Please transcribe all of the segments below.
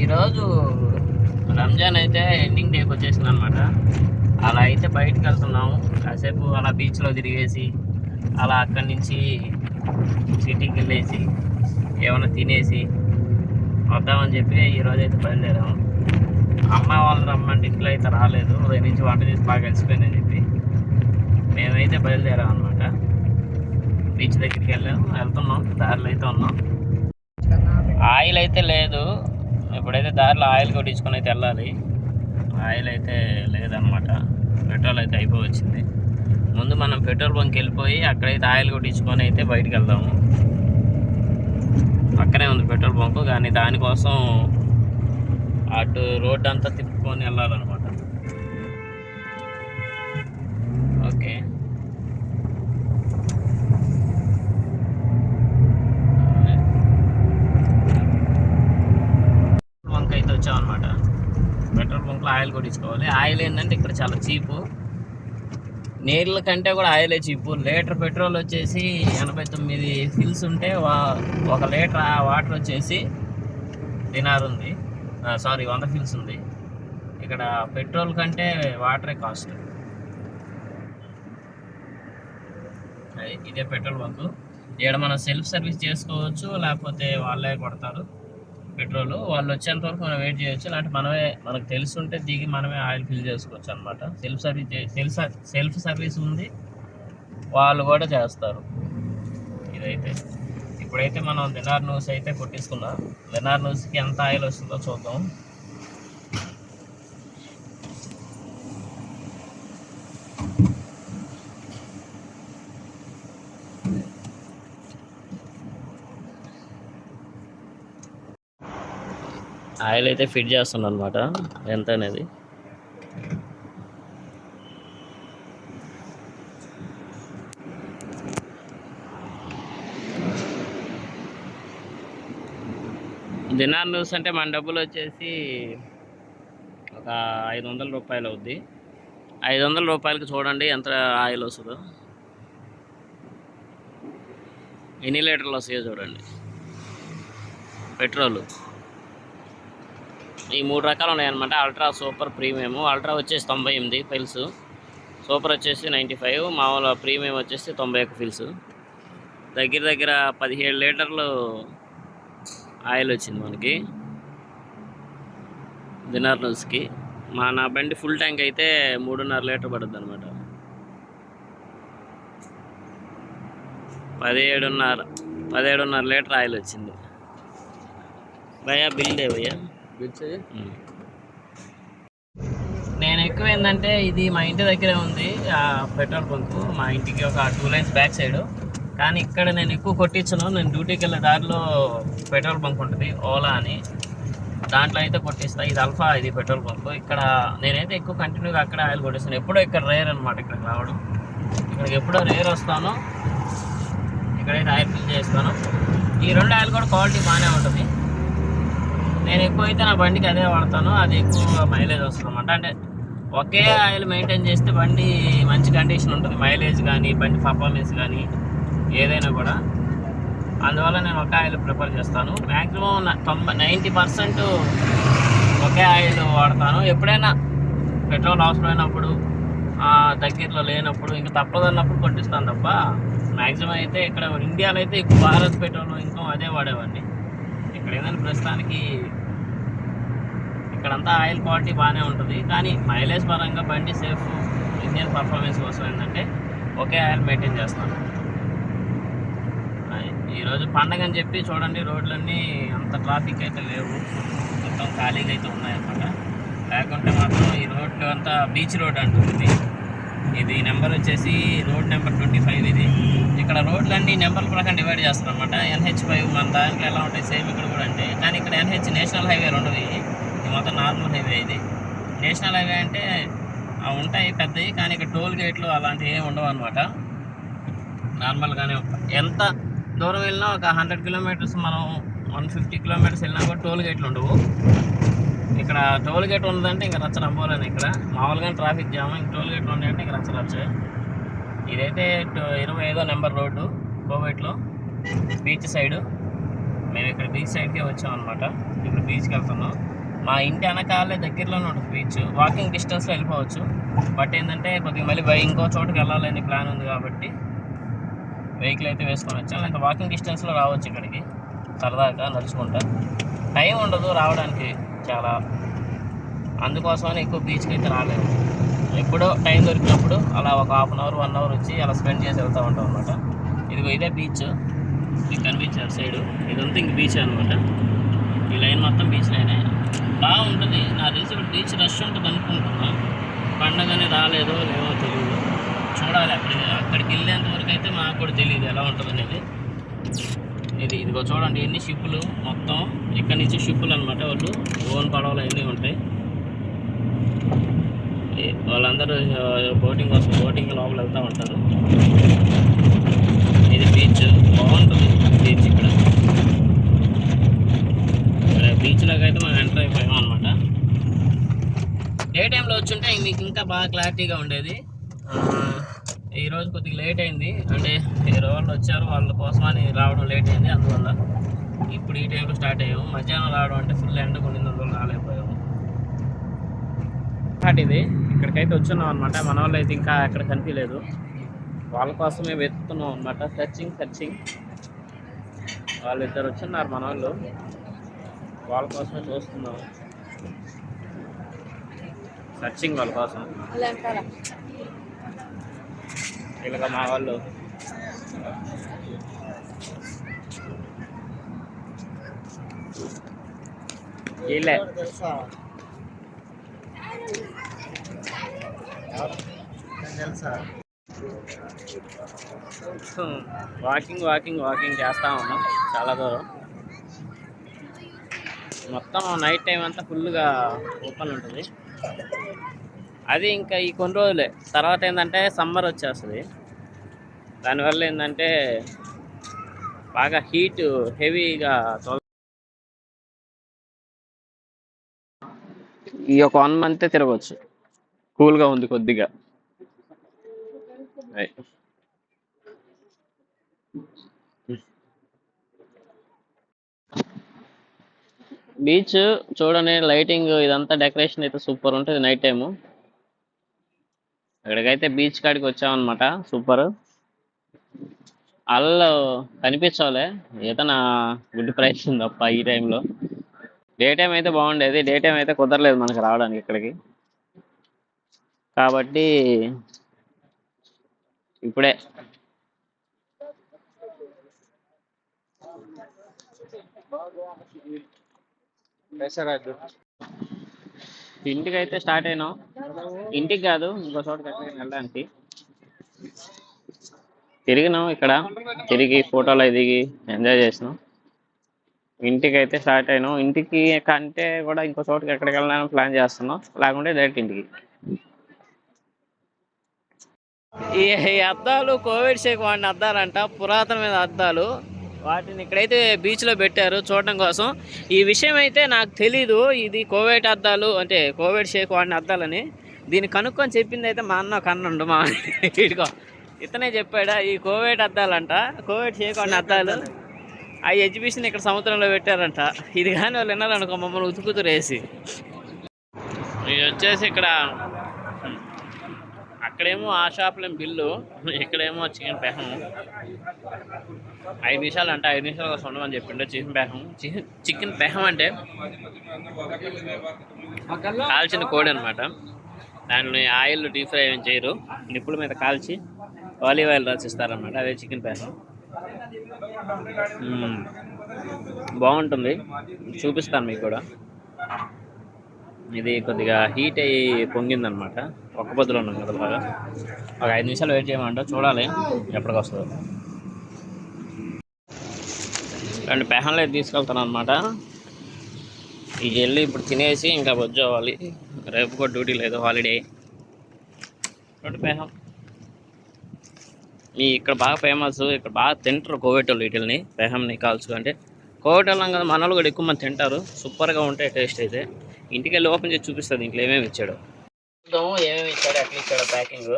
ఈరోజు రంజాన్ అయితే ఎండింగ్ డేకి వచ్చేసింది అనమాట అలా అయితే బయటకు వెళ్తున్నాము. కాసేపు అలా బీచ్లో తిరిగేసి అలా అక్కడి నుంచి సిటీకి వెళ్ళేసి ఏమైనా తినేసి వద్దామని చెప్పి ఈరోజు అయితే బయలుదేరాము. అమ్మ వాళ్ళు రమ్మంటే ఇంట్లో అయితే రాలేదు. ఉదయం నుంచి వంట చేసి బాగా కలిసిపోయిందని చెప్పి మేమైతే బయలుదేరాం అనమాట బీచ్ దగ్గరికి వెళ్ళాము. వెళ్తున్నాం. దారిలో అయితే ఉన్నాం. ఆయిల్ అయితే లేదు. ఇప్పుడైతే దారిలో ఆయిల్ కొట్టించుకొని అయితే వెళ్ళాలి. ఆయిల్ అయితే లేదనమాట పెట్రోల్ అయితే అయిపోవచ్చింది. ముందు మనం పెట్రోల్ బంక్ వెళ్ళిపోయి అక్కడైతే ఆయిల్ కొట్టించుకొని అయితే బయటికి వెళ్దాము. పక్కనే ఉంది పెట్రోల్ బంక్ కానీ దానికోసం అటు రోడ్డు అంతా తిప్పుకొని వెళ్ళాలన్నమాట. ఓకే బంక్ అయితే వచ్చామన్నమాట పెట్రోల్ ఆయిల్ కొట్టించుకోవాలి ఆయిల్ ఏంటంటే ఇక్కడ చాలా చీపు. నీళ్ళ కంటే కూడా ఆయిలే చీపు. లీటర్ పెట్రోల్ వచ్చేసి ఎనభై తొమ్మిది ఫిల్స్ ఉంటే వా- ఒక లీటర్ ఆ వాటర్ వచ్చేసి దినార్ ఉంది. సారీ వంద ఫిల్స్ ఉంది. ఇక్కడ పెట్రోల్ కంటే వాటరే కాస్ట్. ఇదే పెట్రోల్ బంక్. ఇక్కడ మనం సెల్ఫ్ సర్వీస్ చేసుకోవచ్చు లేకపోతే వాళ్ళే కొడతారు. పెట్రోల్ వాళ్ళు వచ్చేంత వరకు మనం వెయిట్ చేయొచ్చు. లేదంటే మనమే మనకు తెలుసుంటే దిగి మనమే ఆయిల్ ఫిల్ చేసుకోవచ్చు అనమాట self service self self service ఉంది. వాళ్ళు కూడా చేస్తారు. ఇదైతే. ఇప్పుడైతే మనం దినార్ న్యూస్ అయితే కొట్టించుకున్నాం దినార్ న్యూస్కి ఎంత ఆయిల్ వస్తుందో చూద్దాం. ఆయిల్ అయితే ఫిట్ చేస్తున్నాను అనమాట ఎంత అనేది? దినార్ న్యూస్ అంటే మన డబ్బులు వచ్చేసి ఒక ఐదు వందల రూపాయలు అవుద్ది. ఐదు వందల రూపాయలకి చూడండి ఎంత ఆయిల్ వస్తుందో. ఎన్ని లీటర్లు వస్తాయో చూడండి. పెట్రోలు. ఈ మూడు రకాలు ఉన్నాయన్నమాట. అల్ట్రా సూపర్ ప్రీమియం అల్ట్రా వచ్చేసి తొంభై ఎనిమిది ఫిల్స్ సూపర్ వచ్చేసి నైంటీ ఫైవ్. మామూలు ప్రీమియం వచ్చేసి తొంభై ఒక్క ఫిల్స్ దగ్గర దగ్గర పదిహేడు లీటర్లు ఆయిల్ వచ్చింది మనకి. డిన్నర్ న్యూస్కి మా నా బండి ఫుల్ ట్యాంక్ అయితే మూడున్నర లీటర్ పడుతుంది అనమాట పదిహేడున్నర పదిహేడున్నర లీటర్ ఆయిల్ వచ్చింది. భయ్యా బిల్ దే భయ్యా నేను ఎక్కువ ఏంటంటే ఇది మా ఇంటి దగ్గరే ఉంది ఆ పెట్రోల్ బంక్. మా ఇంటికి ఒక టూ లైన్స్ బ్యాక్ సైడ్. కానీ ఇక్కడ నేను ఎక్కువ కొట్టించను. నేను డ్యూటీకి వెళ్ళే దారిలో పెట్రోల్ బంక్ ఉంటుంది ఓలా అని. దాంట్లో అయితే కొట్టిస్తా. ఇది అల్ఫా ఇది పెట్రోల్ బంక్. ఇక్కడ నేనైతే ఎక్కువ కంటిన్యూగా అక్కడ ఆయిల్ కొట్టిస్తాను. ఎప్పుడో ఇక్కడ రేర్ అనమాట ఇక్కడికి రావడం. ఇక్కడికి ఎప్పుడో రేర్ వస్తాను. ఇక్కడైతే ఆయిల్ ఫిల్ చేస్తాను. ఈ రెండు ఆయిల్ కూడా క్వాలిటీ బాగానే ఉంటుంది. నేను ఎక్కువ అయితే నా బండికి అదే వాడతాను. అది ఎక్కువ మైలేజ్ వస్తుంది అనమాట అంటే ఒకే ఆయిల్ మెయింటైన్ చేస్తే బండి మంచి కండిషన్ ఉంటుంది. మైలేజ్ కానీ బండి పర్ఫార్మెన్స్ కానీ ఏదైనా కూడా. అందువల్ల నేను ఒకే ఆయిల్ ప్రిఫర్ చేస్తాను. మ్యాక్సిమం తొంభై నైంటీ పర్సెంట్ ఒకే ఆయిల్ వాడతాను. ఎప్పుడైనా పెట్రోల్ అవసరమైనప్పుడు దగ్గరలో లేనప్పుడు ఇంకా తప్పదన్నప్పుడు కొట్టిస్తాను తప్ప మ్యాక్సిమం అయితే ఇక్కడ ఇండియాలో అయితే ఎక్కువ భారత్ పెట్రోల్ ఇంకా అదే వాడేవాడిని. ఇక్కడ ఏదైనా ప్రస్తుతానికి ఇక్కడంతా ఆయిల్ క్వాలిటీ బాగానే ఉంటుంది. కానీ మైలేజ్ పరంగా బండి సేఫ్ ఇంజన్ పర్ఫార్మెన్స్ కోసం ఏంటంటే ఒకే ఆయిల్ మెయింటైన్ చేస్తాను ఈరోజు పండగ అని చెప్పి చూడండి రోడ్లన్నీ అంత ట్రాఫిక్ అయితే లేవు. మొత్తం ఖాళీగా అయితే ఉన్నాయన్నమాట. లేకుంటే మాత్రం ఈ రోడ్లు అంతా బీచ్ రోడ్ అంటుంది. ఇది నెంబర్ వచ్చేసి రోడ్ నెంబర్ ట్వంటీ ఫైవ్ ఇది. ఇక్కడ రోడ్లన్నీ నెంబర్ ప్రకారం డివైడ్ చేస్తారు అనమాట ఎన్హెచ్ ఫైవ్ మన దాంట్లో ఎలా ఉంటాయి సేమ్ ఇక్కడ కూడా అంటే. కానీ ఇక్కడ ఎన్హెచ్ నేషనల్ హైవే ఉండదు ఇది మొత్తం నార్మల్ హైవే ఇది. నేషనల్ హైవే అంటే ఉంటాయి పెద్దవి కానీ ఇక్కడ టోల్ గేట్లు అలాంటివి ఏమి ఉండవు అనమాట నార్మల్గానే ఎంత దూరం వెళ్ళినా ఒక హండ్రెడ్ కిలోమీటర్స్ మనం వన్ ఫిఫ్టీ కిలోమీటర్స్ వెళ్ళినా కూడా టోల్ గేట్లు ఉండవు. ఇక్కడ టోల్ గేట్ ఉందంటే ఇంకా రచ్చ నమ్మలేను ఇక్కడ. మామూలుగా ట్రాఫిక్ జామ్ ఇంక టోల్ గేట్లు ఉన్నాయంటే ఇంకా రచ్చ రచ్చే ఇదైతే ఇరవై ఐదో నెంబర్ రోడ్డు కోవేట్లో బీచ్ సైడు. మేము ఇక్కడ బీచ్ సైడ్కే వచ్చాం అనమాట ఇప్పుడు బీచ్కి వెళ్తున్నాం. మా ఇంటి వెనకాలే దగ్గరలోనే ఉంటుంది బీచ్. వాకింగ్ డిస్టెన్స్లో వెళ్ళిపోవచ్చు. బట్ ఏంటంటే కొద్దిగా మళ్ళీ ఇంకో చోటుకి వెళ్ళాలని ప్లాన్ ఉంది కాబట్టి వెహికల్ అయితే వేసుకొని వచ్చాం. ఇంకా వాకింగ్ డిస్టెన్స్లో రావచ్చు ఇక్కడికి. సరదాగా నడుచుకుంటా. టైం ఉండదు రావడానికి. చాలా అందుకోసమని ఎక్కువ బీచ్కి అయితే రాలేదు. ఎప్పుడో టైం దొరికినప్పుడు అలా ఒక half an hour one hour వచ్చి అలా స్పెండ్ చేసి వెళ్తూ ఉంటాం అనమాట ఇదిగో ఇదే బీచ్ మీకు కనిపించారు సైడు ఇదంతా ఇంక బీచ్ అనమాట ఈ లైన్ మొత్తం బీచ్ లైనే బాగుంటుంది. నాకు తెలిసి ఇప్పుడు బీచ్ రష్ ఉంటుంది అనుకుంటున్నా. పండగని రాలేదో లేవో తెలియదు చూడాలి అక్కడికి అక్కడికి వెళ్ళేంత వరకు అయితే మాకు కూడా తెలియదు ఎలా ఉంటుంది అనేది ఇది. ఇదిగో చూడండి ఎన్ని షిప్పులు? మొత్తం ఇక్కడ నుంచి షిప్పులు అనమాట వాళ్ళు? ఓన్ పడవలు అన్నీ ఉంటాయి. వాళ్ళందరూ బోటింగ్ కోసం బోటింగ్ లోపల వెళ్తూ ఉంటారు. ఇది బీచ్. బాగుంటుంది బీచ్ ఇక్కడ. బీచ్లోకి అయితే మనం ఎంటర్ అయిపోయాం అనమాట డే టైంలో వచ్చుంటే మీకు ఇంకా బాగా క్లారిటీగా ఉండేది. ఈరోజు ఈ రోజు కొద్దిగా లేట్ అయింది. అంటే వేరే వాళ్ళు వచ్చారు వాళ్ళ కోసమని రావడం లేట్ అయింది. అందువల్ల ఇప్పుడు ఈ టైంలో స్టార్ట్ అయ్యాము. మధ్యాహ్నం రావడం అంటే ఫుల్ ఎండ కొన్నింది రాలేకపోయాము. కాబట్టి ఇది. ఇక్కడికైతే వచ్చున్నాం అనమాట మన వాళ్ళు అయితే ఇంకా ఎక్కడ కనిపించలేదు. వాళ్ళ కోసమే వెతుకుతున్నాం అనమాట సర్చింగ్ సర్చింగ్ వాళ్ళు ఇద్దరు వచ్చున్నారు మన వాళ్ళు. వాళ్ళ కోసమే చూస్తున్నాం. సర్చింగ్ వాళ్ళ కోసం. ఇలాగ మా వాళ్ళు. వీళ్ళే. వాకింగ్ వాకింగ్ వాకింగ్ చేస్తా ఉన్నాం. చాలా దూరం. మొత్తం నైట్ టైం అంతా ఫుల్గా ఓపెన్ ఉంటుంది. అది ఇంకా ఈ కొన్ని రోజులే. తర్వాత ఏంటంటే సమ్మర్ వచ్చేస్తుంది. దానివల్ల ఏంటంటే బాగా హీట్ హెవీగా ఈ ఒక వన్ మంత్ తిరగవచ్చు కూల్గా ఉంది కొద్దిగా. బీచ్ చూడండి లైటింగ్ ఇదంతా డెకరేషన్ అయితే సూపర్ ఉంటుంది నైట్ టైము. ఇక్కడికైతే బీచ్ కాడికి వచ్చామన్నమాట. సూపర్ అల్లు కనిపించాలే ఏదైనా గుడ్ ప్రైస్ తప్ప ఈ టైంలో డే టైం అయితే బాగుండేది. డే టైం అయితే కుదరలేదు మనకి రావడానికి ఇక్కడికి. కాబట్టి ఇప్పుడే. ఇంటికి అయితే స్టార్ట్ అయినాం. ఇంటికి కాదు ఇంకో చోటకి వెళ్ళడానికి. తిరిగినాం ఇక్కడ. తిరిగి ఫోటోలు దిగి ఎంజాయ్ చేసినాం. ఇంటికి అయితే స్టార్ట్ అయినాం. ఇంటికి కంటే కూడా ఇంకో చోటకి ఎక్కడికి వెళ్ళాలని ప్లాన్ చేస్తున్నాం. లేకుంటే డైరెక్ట్ ఇంటికి. ఈ ఈ అద్దాలు కోవిడ్ షేక్ వాడిన అద్దాలంట. పురాతనమైన అద్దాలు. వాటిని ఇక్కడైతే బీచ్లో పెట్టారు చూడడం కోసం. ఈ విషయం అయితే నాకు తెలీదు. ఇది కోవిడ్ అద్దాలు అంటే కోవిడ్ షేక్ వాడిన అద్దాలని. దీన్ని కనుక్కొని చెప్పింది అయితే మా అన్న కన్నుండు మా ఇదిగో ఇతనే చెప్పాడా ఈ కోవిడ్ అద్దాలంట కోవిడ్ షేక్ వాడిన అద్దాలు. ఆ ఎగ్జిబిషన్ ఇక్కడ సముద్రంలో పెట్టారంట. ఇది కానీ వాళ్ళు విన్నారనుకో మమ్మల్ని ఉతుకుతురు వేసి ఇది వచ్చేసి ఇక్కడ అక్కడేమో ఆ షాప్లో బిల్లు ఇక్కడేమో చికెన్ పేహం. ఐదు నిమిషాలు అంటే ఐదు నిమిషాలు కోసం ఉండమని చెప్పిండు చికెన్ పేహం. చికెన్ చికెన్ పెహం అంటే కాల్చిన కోడి అనమాట దాన్ని ఆయిల్ డీప్ ఫ్రై ఏం చేయరు. నిప్పుల మీద కాల్చి ఆలివ్ ఆయిల్ రాసిస్తారనమాట అదే చికెన్ పేహం. బాగుంటుంది. చూపిస్తాను మీకు కూడా. ఇది కొద్దిగా హీట్ అయ్యి పొంగిందనమాట ఒక్క పొద్దులో ఉన్నాం కదా బాగా. ఒక ఐదు నిమిషాలు వెయిట్ చేయమంట చూడాలి ఎప్పటికి వస్తుందో రెండు పెహన్లు అయితే తీసుకెళ్తాను అనమాట ఇవి వెళ్ళి ఇప్పుడు తినేసి ఇంకా బొజ్జు అవ్వాలి. రేపు కూడా డ్యూటీ లేదు హాలిడే రెండు పెహం ఈ ఇక్కడ బాగా ఫేమస్ ఇక్కడ బాగా తింటారు కోవేటోళ్ళు వీటిల్ని పెహంని కాల్చుకుంటే. అంటే కోవేటోళ్ళం కదా మన వాళ్ళు కూడా ఎక్కువ మంది తింటారు. సూపర్గా ఉంటాయి టేస్ట్ అయితే. ఇంటికి వెళ్ళి ఓపెన్ చేసి చూపిస్తుంది ఇంట్లో ఏమేమి ఇచ్చాడు. చూద్దాము ఏమేమి ఇచ్చాడు అట్లా ఇచ్చాడు ప్యాకింగ్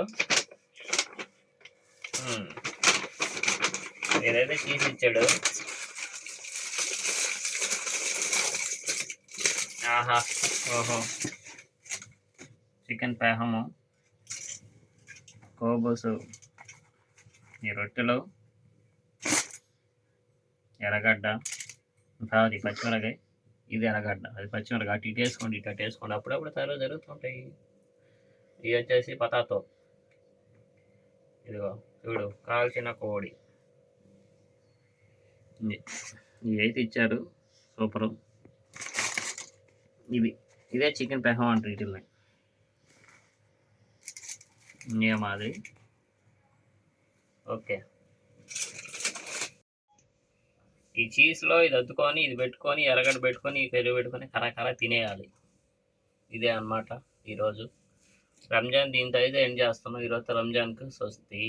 ఏదైతే చీజ్ ఇచ్చాడు. ఆహా ఓహో. చికెన్ పేహము కోబోసు ఈ రొట్టెలు ఎర్రగడ్డ అది పచ్చిమిరకాయ ఇది ఎర్రగడ్డ. అది పచ్చిమిరకాయ అటు ఇటు వేసుకోండి ఇటు అటు వేసుకోండి. అప్పుడప్పుడు సర్వ జరుగుతుంటాయి ఇవి వచ్చేసి పతాతో. ఇదిగో చూడు కాల్చిన కోడి. ఇది అయితే ఇచ్చారు. సూపరు. ఇవి ఇదే చికెన్ పెహం అంటారు వీటిల్ని. ఇంకే మాది ఓకే. ఈ చీజ్లో ఇది అద్దుకొని ఇది పెట్టుకొని ఎర్రగడ్డ పెట్టుకొని ఈ పెరుగు పెట్టుకొని కరకర తినేయాలి. ఇదే అన్నమాట ఈరోజు. రంజాన్ దీంతో అయితే ఏం చేస్తున్నాం ఈరోజు రంజాన్కు స్వస్తి.